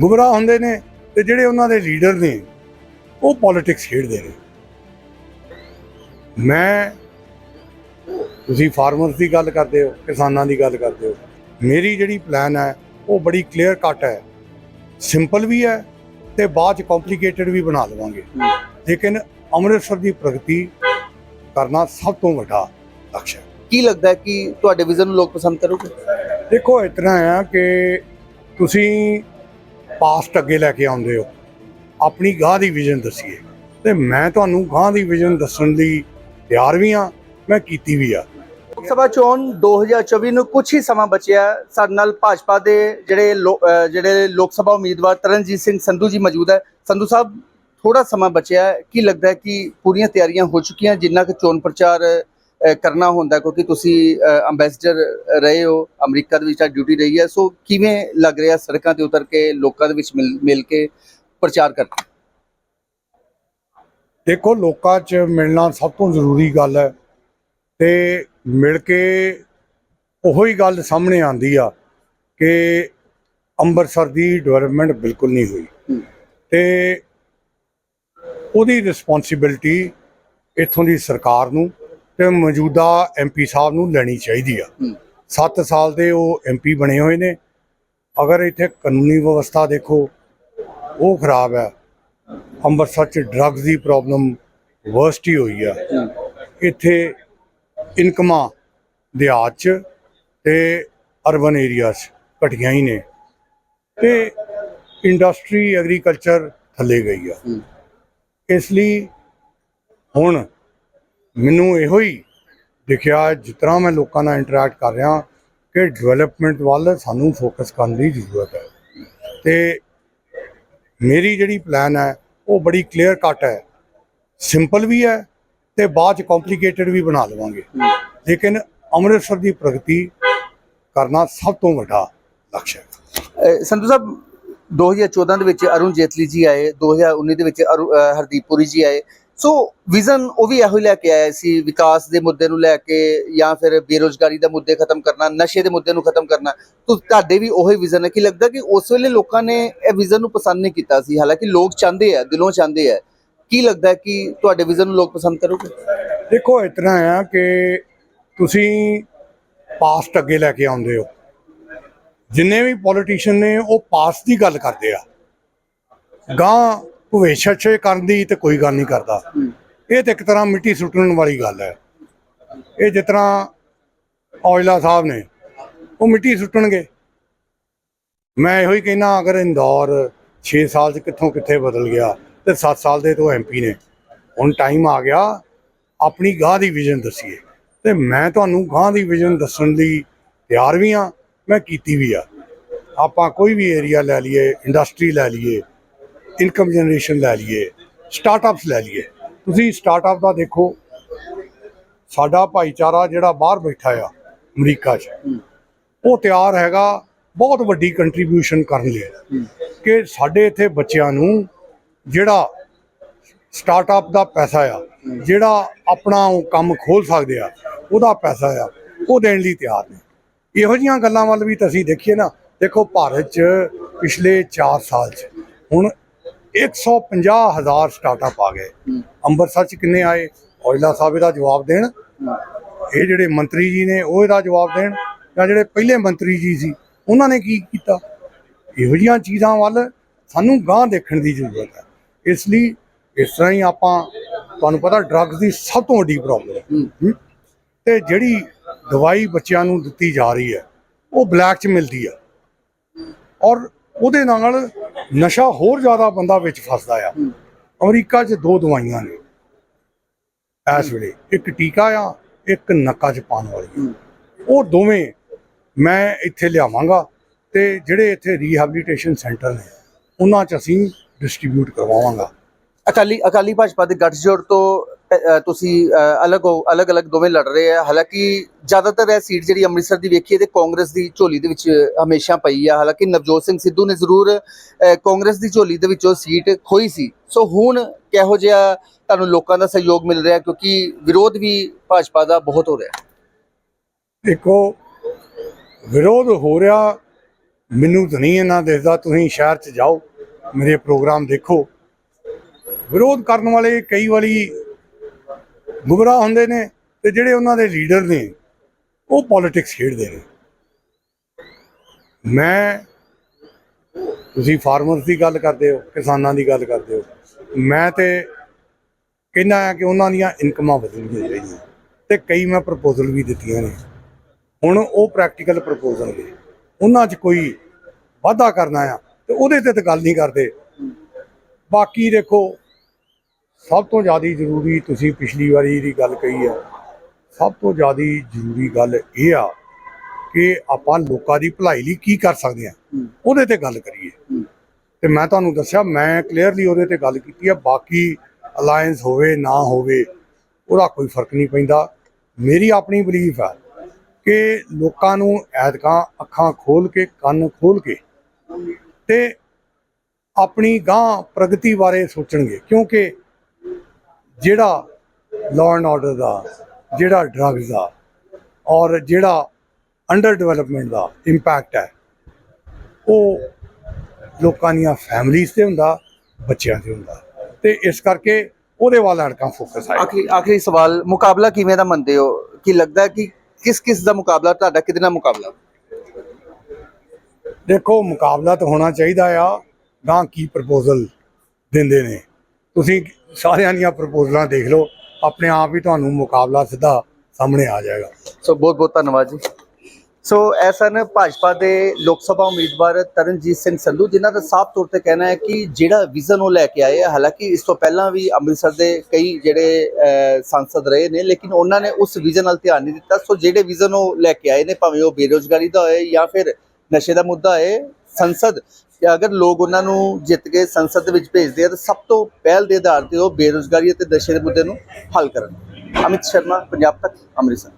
ਗੁੰਮਰਾਹ ਹੁੰਦੇ ਨੇ ਤੇ ਜਿਹੜੇ ਉਹਨਾਂ ਦੇ ਲੀਡਰ ਨੇ ਉਹ ਪੋਲਿਟਿਕਸ ਖੇਡਦੇ ਨੇ। ਮੈਂ ਤੁਸੀਂ ਫਾਰਮਰਸ ਦੀ ਗੱਲ ਕਰਦੇ ਹੋ ਕਿਸਾਨਾਂ ਦੀ ਗੱਲ ਕਰਦੇ ਹੋ ਮੇਰੀ ਜਿਹੜੀ ਪਲਾਨ ਹੈ ਉਹ ਬੜੀ ਕਲੀਅਰ ਕੱਟ ਹੈ। ਸਿੰਪਲ ਵੀ ਹੈ ਤੇ ਬਾਅਦ ਚ ਕੰਪਲਿਕੇਟਡ ਵੀ ਬਣਾ ਲਵਾਂਗੇ। ਲੇਕਿਨ ਅੰਮ੍ਰਿਤਸਰ ਦੀ ਪ੍ਰਗਤੀ ਕਰਨਾ ਸਭ ਤੋਂ ਵੱਡਾ ਲਕਸ਼ ਹੈ। ਕੀ ਲੱਗਦਾ ਹੈ ਕਿ ਤੁਹਾਡੇ ਵਿਜ਼ਨ ਨੂੰ ਲੋਕ ਪਸੰਦ ਕਰੋਗੇ? ਦੇਖੋ ਇਤਨਾ ਹੈ ਕਿ ਤੁਸੀਂ ਪਾਸਟ ਅੱਗੇ ਲੈ ਕੇ ਆਉਂਦੇ ਹੋ। ਆਪਣੀ ਗਾਂ ਦੀ ਵਿਜ਼ਨ ਦੱਸੀਏ। ਤੇ ਮੈਂ ਤੁਹਾਨੂੰ ਗਾਂ ਦੀ ਵਿਜ਼ਨ ਦੱਸਣ ਲਈ ਤਿਆਰ ਵੀ ਹਾਂ, ਮੈਂ ਕੀਤੀ ਵੀ ਆ। ਲੋਕ ਸਭਾ ਚੋਣ 2024 ਨੂੰ ਕੁਝ ਹੀ ਸਮਾਂ ਬਚਿਆ। ਸਾਡੇ ਨਾਲ ਭਾਜਪਾ ਦੇ ਜਿਹੜੇ ਜਿਹੜੇ ਲੋਕ ਸਭਾ ਉਮੀਦਵਾਰ ਤਰਨਜੀਤ ਸਿੰਘ ਸੰਧੂ ਜੀ ਮੌਜੂਦ ਹੈ। ਸੰਧੂ ਸਾਹਿਬ ਥੋੜਾ ਸਮਾਂ ਬਚਿਆ। ਕੀ ਲੱਗਦਾ ਹੈ ਕਿ ਪੂਰੀਆਂ ਤਿਆਰੀਆਂ ਹੋ ਚੁੱਕੀਆਂ, ਜਿੰਨਾ ਕਿ ਚੋਣ ਪ੍ਰਚਾਰ ਕਰਨਾ ਹੁੰਦਾ ਕਿਉਂਕਿ ਤੁਸੀਂ ਅੰਬੈਸਡਰ ਰਹੇ ਹੋ ਅਮਰੀਕਾ ਦੇ ਵਿੱਚ ਆ ਡਿਊਟੀ ਰਹੀ ਹੈ ਸੋ ਕਿਵੇਂ ਲੱਗ ਰਿਹਾ ਸੜਕਾਂ ਤੇ ਉਤਰ ਕੇ ਲੋਕਾਂ ਦੇ ਵਿੱਚ ਮਿਲ ਮਿਲ ਕੇ ਪ੍ਰਚਾਰ ਕਰਨਾ ਦੇਖੋ ਲੋਕਾਂ 'ਚ ਮਿਲਣਾ ਸਭ ਤੋਂ ਜ਼ਰੂਰੀ ਗੱਲ ਹੈ ਤੇ ਮਿਲ ਕੇ ਉਹੀ ਗੱਲ ਸਾਹਮਣੇ ਆਂਦੀ ਆ ਕਿ ਅੰਮ੍ਰਿਤਸਰ ਦੀ ਡਿਵੈਲਪਮੈਂਟ ਬਿਲਕੁਲ ਨਹੀਂ ਹੋਈ ਹੂੰ। ਤੇ ਉਹਦੀ ਰਿਸਪੌਂਸਿਬਿਲਟੀ ਇੱਥੋਂ ਦੀ ਸਰਕਾਰ ਨੂੰ ਤੇ ਮੌਜੂਦਾ ਐਮਪੀ ਸਾਹਿਬ ਨੂੰ ਲੈਣੀ ਚਾਹੀਦੀ ਆ। ਹੂੰ। 7 ਸਾਲ ਦੇ ਉਹ ਐਮਪੀ ਬਣੇ ਹੋਏ ਨੇ। ਅਗਰ ਇੱਥੇ ਕਾਨੂੰਨੀ ਵਿਵਸਥਾ ਦੇਖੋ ਉਹ ਖਰਾਬ ਹੈ ਅੰਮ੍ਰਿਤਸਰ ਚ ਡਰੱਗਸ ਦੀ ਪ੍ਰੋਬਲਮ ਵਰਸਟ ਹੀ ਹੋਈ ਆ। ਇੱਥੇ ਇਨਕਮਾਂ ਦਿਹਾਤ ਚ ਤੇ ਅਰਬਨ ਏਰੀਆਸ ਘਟੀਆਂ ਹੀ ਨੇ। ਤੇ ਇੰਡਸਟਰੀ ਐਗਰੀਕਲਚਰ ਥੱਲੇ ਗਈ ਆ। ਇਸ ਲਈ ਹੁਣ ਮੈਨੂੰ ਇਹੋ ਹੀ ਦਿਖਿਆ ਜਿਸ ਤਰ੍ਹਾਂ ਮੈਂ ਲੋਕਾਂ ਨਾਲ ਇੰਟਰੈਕਟ ਕਰ ਰਿਹਾ ਕਿ ਡਿਵੈਲਪਮੈਂਟ ਵੱਲ ਸਾਨੂੰ ਫੋਕਸ ਕਰਨ ਦੀ ਜ਼ਰੂਰਤ ਹੈ। ਤੇ ਮੇਰੀ ਜਿਹੜੀ ਪਲਾਨ ਹੈ, ਉਹ ਬੜੀ ਕਲੀਅਰ ਕੱਟ ਹੈ। ਸਿੰਪਲ ਵੀ ਹੈ ਤੇ ਬਾਅਦ ਚ ਕੰਪਲਿਕੇਟਡ ਵੀ ਬਣਾ ਲਵਾਂਗੇ। ਲੇਕਿਨ ਅੰਮ੍ਰਿਤਸਰ ਦੀ ਪ੍ਰਗਤੀ ਕਰਨਾ ਸਭ ਤੋਂ ਵੱਡਾ ਲਕਸ਼ ਹੈ। ਸੰਧੂ ਸਾਹਿਬ 2014 ਦੇ ਵਿੱਚ ਅਰੁਣ ਜੇਤਲੀ ਜੀ ਆਏ 2019 ਦੇ ਵਿੱਚ ਅਰੂ- ਹਰਦੀਪ ਪੁਰੀ ਜੀ ਆਏ। ਸੋ ਵਿਜ਼ਨ ਉਹ ਵੀ ਇਹੋ ਹੀ ਲੈ ਕੇ ਆਇਆ ਸੀ, ਵਿਕਾਸ ਦੇ ਮੁੱਦੇ ਨੂੰ ਲੈ ਕੇ ਜਾਂ ਫਿਰ ਬੇਰੋਜ਼ਗਾਰੀ ਦਾ ਮੁੱਦੇ ਖਤਮ ਕਰਨਾ, ਨਸ਼ੇ ਦੇ ਮੁੱਦੇ ਨੂੰ ਖਤਮ ਕਰਨਾ। ਤੋ ਤੁਹਾਡੇ ਵੀ ਉਹੀ ਵਿਜ਼ਨ ਹੈ ਕਿ ਲੱਗਦਾ ਕਿ ਉਸ ਵੇਲੇ ਲੋਕਾਂ ਨੇ ਇਹ ਵਿਜ਼ਨ ਨੂੰ ਪਸੰਦ ਨਹੀਂ ਕੀਤਾ ਸੀ। ਹਾਲਾਂਕਿ ਲੋਕ ਚਾਹੁੰਦੇ ਆ, ਦਿਲੋਂ ਚਾਹੁੰਦੇ ਆ। ਕੀ ਲੱਗਦਾ ਕਿ ਤੁਹਾਡੇ ਵਿਜ਼ਨ ਨੂੰ ਲੋਕ ਪਸੰਦ ਕਰੋਗੇ? ਦੇਖੋ, ਇਤਨਾ ਆ ਕਿ ਤੁਸੀਂ ਪਾਸਟ ਅੱਗੇ ਲੈ ਕੇ ਆਉਂਦੇ ਹੋ। ਜਿੰਨੇ ਵੀ ਪੋਲੀਟੀਸ਼ੀਅਨ ਨੇ ਉਹ ਪਾਸਟ ਦੀ ਗੱਲ ਕਰਦੇ ਆ। ਗਾਂ ਭਵਿੱਖ 'ਚ ਕਰਨ ਦੀ ਤੇ ਕੋਈ ਗੱਲ ਨਹੀਂ ਕਰਦਾ। ਇਹ ਤੇ ਇੱਕ ਤਰ੍ਹਾਂ ਮਿੱਟੀ ਸੁੱਟਣ ਵਾਲੀ ਗੱਲ ਹੈ। ਇਹ ਜਿਸ ਤਰ੍ਹਾਂ ਔਜਲਾ ਸਾਹਿਬ ਨੇ, ਉਹ ਮਿੱਟੀ ਸੁੱਟਣਗੇ। ਮੈਂ ਇਹੋ ਹੀ ਕਹਿਣਾ ਅਗਰ ਇੰਦੌਰ 6 ਸਾਲ 'ਚ ਕਿੱਥੋਂ ਕਿੱਥੇ ਬਦਲ ਗਿਆ ਤੇ 7 ਸਾਲ ਦੇ ਤੋਂ ਐਮਪੀ ਨੇ, ਹੁਣ ਟਾਈਮ ਆ ਗਿਆ, ਆਪਣੀ ਗਾਂ ਦੀ ਵਿਜ਼ਨ ਦੱਸੀਏ। ਤੇ ਮੈਂ ਤੁਹਾਨੂੰ ਗਾਂ ਦੀ ਵਿਜ਼ਨ ਦੱਸਣ ਲਈ ਤਿਆਰ ਵੀ ਹਾਂ, ਮੈਂ ਕੀਤੀ ਵੀ ਆ। ਆਪਾਂ ਕੋਈ ਵੀ ਏਰੀਆ ਲੈ ਲਈਏ ਇੰਡਸਟਰੀ ਲੈ ਲਈਏ ਇਨਕਮ ਜਨਰੇਸ਼ਨ ਲੈ ਲਈਏ ਸਟਾਰਟਅਪਸ ਲੈ ਲਈਏ। ਤੁਸੀਂ ਸਟਾਰਟਅਪ ਦਾ ਦੇਖੋ, ਸਾਡਾ ਭਾਈਚਾਰਾ ਜਿਹੜਾ ਬਾਹਰ ਬੈਠਾ ਆ, ਅਮਰੀਕਾ 'ਚ, ਉਹ ਤਿਆਰ ਹੈਗਾ, ਬਹੁਤ ਵੱਡੀ ਕੰਟਰੀਬਿਊਸ਼ਨ ਕਰਨ ਲਈ। ਕਿ ਸਾਡੇ ਇੱਥੇ ਬੱਚਿਆਂ ਨੂੰ ਜਿਹੜਾ ਸਟਾਰਟਅਪ ਦਾ ਪੈਸਾ ਆ, ਜਿਹੜਾ ਆਪਣਾ ਉਹ ਕੰਮ ਖੋਲ ਸਕਦੇ ਆ, ਉਹਦਾ ਪੈਸਾ ਆ, ਉਹ ਦੇਣ ਲਈ ਤਿਆਰ ਨੇ। ਇਹੋ ਜੀਆਂ ਗੱਲਾਂ ਵੱਲ ਵੀ ਤਾਂ ਅਸੀਂ ਦੇਖੀਏ ਨਾ, ਦੇਖੋ ਭਾਰਤ 'ਚ ਪਿਛਲੇ 4 ਸਾਲ 'ਚ, ਹੁਣ 150 ਹਜ਼ਾਰ ਸਟਾਰਟਅਪ ਆ ਗਏ। ਅੰਮ੍ਰਿਤਸਰ 'ਚ ਕਿੰਨੇ ਆਏ? ਔਜਲਾ ਸਾਹਿਬ ਇਹਦਾ ਜਵਾਬ ਦੇਣ। ਇਹ ਜਿਹੜੇ ਮੰਤਰੀ ਜੀ ਨੇ ਉਹ ਇਹਦਾ ਜਵਾਬ ਦੇਣ। ਜਾਂ ਜਿਹੜੇ ਪਹਿਲੇ ਮੰਤਰੀ ਜੀ ਸੀ ਉਹਨਾਂ ਨੇ ਕੀ ਕੀਤਾ? ਇਹੋ ਜਿਹੀਆਂ ਚੀਜ਼ਾਂ ਵੱਲ ਸਾਨੂੰ ਗਾਂ ਦੇਖਣ ਦੀ ਜ਼ਰੂਰਤ ਹੈ। ਇਸ ਲਈ ਇਸ ਤਰ੍ਹਾਂ ਹੀ ਆਪਾਂ ਤੁਹਾਨੂੰ ਪਤਾ ਡਰੱਗਸ ਦੀ ਸਭ ਤੋਂ ਵੱਡੀ ਪ੍ਰੋਬਲਮ ਹੈ? ਤੇ ਜਿਹੜੀ ਦਵਾਈ ਬੱਚਿਆਂ ਨੂੰ ਦਿੱਤੀ ਜਾ ਰਹੀ ਹੈ ਉਹ ਬਲੈਕ 'ਚ ਮਿਲਦੀ ਆ ਔਰ ਉਹਦੇ ਨਾਲ ਨਸ਼ਾ ਹੋਰ ਜ਼ਿਆਦਾ ਬੰਦਾ ਵਿੱਚ ਫਸਦਾ ਆ। ਅਮਰੀਕਾ 'ਚ ਦੋ ਦਵਾਈਆਂ ਨੇ। ਇਸ ਵੇਲੇ ਇੱਕ ਟੀਕਾ ਆ ਇੱਕ ਨੱਕਾ 'ਚ ਪਾਉਣ ਵਾਲੀ। ਉਹ ਦੋਵੇਂ ਮੈਂ ਇੱਥੇ ਲਿਆਵਾਂਗਾ ਤੇ ਜਿਹੜੇ ਇੱਥੇ ਰੀਹੈਬਿਲਿਟੇਸ਼ਨ ਸੈਂਟਰ ਨੇ ਉਹਨਾਂ 'ਚ ਅਸੀਂ ਡਿਸਟ੍ਰੀਬਿਊਟ ਕਰਵਾਵਾਂਗਾ। ਅਕਾਲੀ ਅਕਾਲੀ ਭਾਜਪਾ ਦੇ ਗੱਠਜੋੜ ਤੋਂ ਤੁਸੀਂ ਅਲੱਗ ਅਲੱਗ-ਅਲੱਗ ਦੋਵੇਂ ਲੜ ਰਹੇ ਆ। ਹਾਲਾਂਕਿ ਜ਼ਿਆਦਾਤਰ ਇਹ ਸੀਟ ਜਿਹੜੀ ਅੰਮ੍ਰਿਤਸਰ ਦੀ ਵੇਖੀਏ ਤੇ ਕਾਂਗਰਸ ਦੀ ਝੋਲੀ ਦੇ ਵਿੱਚ ਹਮੇਸ਼ਾ ਪਈ ਆ। ਹਾਲਾਂਕਿ ਨਵਜੋਤ ਸਿੰਘ ਸਿੱਧੂ ਨੇ ਜ਼ਰੂਰ ਕਾਂਗਰਸ ਦੀ ਝੋਲੀ ਦੇ ਵਿੱਚੋਂ ਸੀਟ ਖੋਈ ਸੀ। ਸੋ ਹੁਣ ਕਿਹੋ ਜਿਹਾ ਤੁਹਾਨੂੰ ਲੋਕਾਂ ਦਾ ਸਹਿਯੋਗ ਮਿਲ ਰਿਹਾ, ਕਿਉਂਕਿ ਵਿਰੋਧ ਵੀ ਭਾਜਪਾ ਦਾ ਬਹੁਤ ਹੋ ਰਿਹਾ। ਦੇਖੋ, ਵਿਰੋਧ ਹੋ ਰਿਹਾ, ਮੈਨੂੰ ਤਾਂ ਨਹੀਂ ਇਹਨਾਂ ਦਿਸਦਾ। ਤੁਸੀਂ ਸ਼ਹਿਰ 'ਚ ਜਾਓ, ਮੇਰੇ ਪ੍ਰੋਗਰਾਮ ਦੇਖੋ। ਵਿਰੋਧ ਕਰਨ ਵਾਲੇ ਕਈ ਵਾਰੀ ਗੁੰਮਰਾਹ ਹੁੰਦੇ ਨੇ ਤੇ ਜਿਹੜੇ ਉਹਨਾਂ ਦੇ ਲੀਡਰ ਨੇ, ਉਹ ਪੋਲਿਟਿਕਸ ਖੇਡਦੇ ਨੇ। ਮੈਂ, ਤੁਸੀਂ ਫਾਰਮਰਸ ਦੀ ਗੱਲ ਕਰਦੇ ਹੋ, ਕਿਸਾਨਾਂ ਦੀ ਗੱਲ ਕਰਦੇ ਹੋ, ਮੈਂ ਤੇ ਕਹਿੰਦਾ ਆ ਕਿ ਉਹਨਾਂ ਦੀਆਂ ਇਨਕਮਾਂ ਵਧਣਗੀਆਂ ਚਾਹੀਦੀਆਂ। ਤੇ ਕਈ ਮੈਂ ਪ੍ਰਪੋਜ਼ਲ ਵੀ ਦਿੱਤੀਆਂ ਨੇ। ਹੁਣ ਉਹ ਪ੍ਰੈਕਟੀਕਲ ਪ੍ਰਪੋਜ਼ਲ ਨੇ। ਉਹਨਾਂ 'ਚ ਕੋਈ ਵਾਧਾ ਕਰਨਾ ਆ, ਤੇ ਉਹਦੇ ਤੇ ਤਾਂ ਗੱਲ ਨਹੀਂ ਕਰਦੇ। ਬਾਕੀ ਦੇਖੋ ਸਭ ਤੋਂ ਜ਼ਿਆਦਾ ਜ਼ਰੂਰੀ ਤੁਸੀਂ ਪਿਛਲੀ ਵਾਰੀ ਦੀ ਗੱਲ ਕਹੀ ਆ। ਸਭ ਤੋਂ ਜ਼ਿਆਦਾ ਜ਼ਰੂਰੀ ਗੱਲ ਇਹ ਆ ਕਿ ਆਪਾਂ ਲੋਕਾਂ ਦੀ ਭਲਾਈ ਲਈ ਕੀ ਕਰ ਸਕਦੇ ਆ। ਹੂੰ। ਉਹਦੇ ਤੇ ਗੱਲ ਕਰੀਏ। ਹੂੰ। ਤੇ ਮੈਂ ਤੁਹਾਨੂੰ ਦੱਸਿਆ ਮੈਂ ਕਲੀਅਰਲੀ ਉਹਦੇ ਤੇ ਗੱਲ ਕੀਤੀ ਆ ਬਾਕੀ ਅਲਾਈਅੰਸ ਹੋਵੇ ਨਾ ਹੋਵੇ ਉਹਦਾ ਕੋਈ ਫ਼ਰਕ ਨਹੀਂ ਪੈਂਦਾ। ਮੇਰੀ ਆਪਣੀ ਬਲੀਫ ਆ ਕਿ ਲੋਕਾਂ ਨੂੰ ਐਤਕਾਂ ਅੱਖਾਂ ਖੋਲ ਕੇ ਕੰਨ ਖੋਲ ਕੇ ਤੇ ਆਪਣੀ ਗਾਂ ਪ੍ਰਗਤੀ ਬਾਰੇ ਸੋਚਣਗੇ। ਕਿਉਂਕਿ ਜਿਹੜਾ ਲਾਅ ਐਂਡ ਆਰਡਰ ਦਾ ਜਿਹੜਾ ਡਰੱਗਸ ਦਾ ਔਰ ਜਿਹੜਾ ਅੰਡਰ ਡਿਵੈਲਪਮੈਂਟ ਦਾ ਇੰਪੈਕਟ ਹੈ ਉਹ ਲੋਕਾਂ ਦੀਆਂ ਫੈਮਲੀਆਂ ਤੇ ਹੁੰਦਾ ਬੱਚਿਆਂ ਤੇ ਹੁੰਦਾ। ਤੇ ਇਸ ਕਰਕੇ ਉਹਦੇ ਵੱਲ ਅੜਕਾਂ ਫੋਕਸ ਆਇਆ ਆਖਰੀ ਆਖਰੀ ਸਵਾਲ ਮੁਕਾਬਲਾ ਕਿਵੇਂ ਦਾ ਮੰਨਦੇ ਹੋ? ਕੀ ਲੱਗਦਾ ਕਿ ਕਿਸ ਕਿਸ ਦਾ ਮੁਕਾਬਲਾ ਤੁਹਾਡਾ ਕਿਹਦੇ ਨਾਲ ਮੁਕਾਬਲਾ? ਦੇਖੋ ਮੁਕਾਬਲਾ ਤਾਂ ਹੋਣਾ ਚਾਹੀਦਾ ਆ ਗਾਂ ਕੀ ਪ੍ਰਪੋਜ਼ਲ ਦਿੰਦੇ ਨੇ। ਤੁਸੀਂ ਸਾਰਿਆਂ ਦੀਆਂ ਪ੍ਰਪੋਜ਼ਲਾਂ ਦੇਖ ਲਓ ਆਪਣੇ ਆਪ ਹੀ ਤੁਹਾਨੂੰ ਮੁਕਾਬਲਾ ਸਿੱਧਾ ਸਾਹਮਣੇ ਆ ਜਾਏਗਾ। ਸੋ ਬਹੁਤ ਬਹੁਤ ਧੰਨਵਾਦ ਜੀ। ਸੋ ਇਹ ਸਨ ਭਾਜਪਾ ਦੇ ਲੋਕ ਸਭਾ ਉਮੀਦਵਾਰ ਤਰਨਜੀਤ ਸਿੰਘ ਸੰਧੂ ਜਿਨ੍ਹਾਂ ਦਾ ਸਾਫ਼ ਤੌਰ ਤੇ ਕਹਿਣਾ ਹੈ ਕਿ ਜਿਹੜਾ ਵਿਜ਼ਨ ਉਹ ਲੈ ਕੇ ਆਏ ਆ ਹਾਲਾਂਕਿ ਇਸ ਤੋਂ ਪਹਿਲਾਂ ਵੀ ਅੰਮ੍ਰਿਤਸਰ ਦੇ ਕਈ ਜਿਹੜੇ ਅਹ, ਸਾਂਸਦ ਰਹੇ ਨੇ ਲੇਕਿਨ ਉਹਨਾਂ ਨੇ ਉਸ ਵਿਜ਼ਨ ਨਾਲ ਧਿਆਨ ਨਹੀਂ ਦਿੱਤਾ। ਸੋ ਜਿਹੜੇ ਵਿਜ਼ਨ ਉਹ ਲੈ ਕੇ ਆਏ ਨੇ ਭਾਵੇਂ ਉਹ ਬੇਰੋਜ਼ਗਾਰੀ ਦਾ ਹੋਏ ਜਾਂ ਫਿਰ ਨਸ਼ੇ ਦਾ ਮੁੱਦਾ ਹੋਏ ਸੰਸਦ ਕਿ ਅਗਰ ਲੋਕ ਉਹਨਾਂ ਨੂੰ ਜਿੱਤ ਕੇ ਸੰਸਦ ਦੇ ਵਿੱਚ ਭੇਜਦੇ ਆ, ਤਾਂ ਸਭ ਤੋਂ ਪਹਿਲ ਦੇ ਆਧਾਰ ਤੇ ਉਹ ਬੇਰੋਜ਼ਗਾਰੀ ਅਤੇ ਨਸ਼ੇ ਦੇ ਮੁੱਦੇ ਨੂੰ ਹੱਲ ਕਰਨ। ਅਮਿਤ ਸ਼ਰਮਾ, ਪੰਜਾਬ ਤੱਕ, ਅੰਮ੍ਰਿਤਸਰ।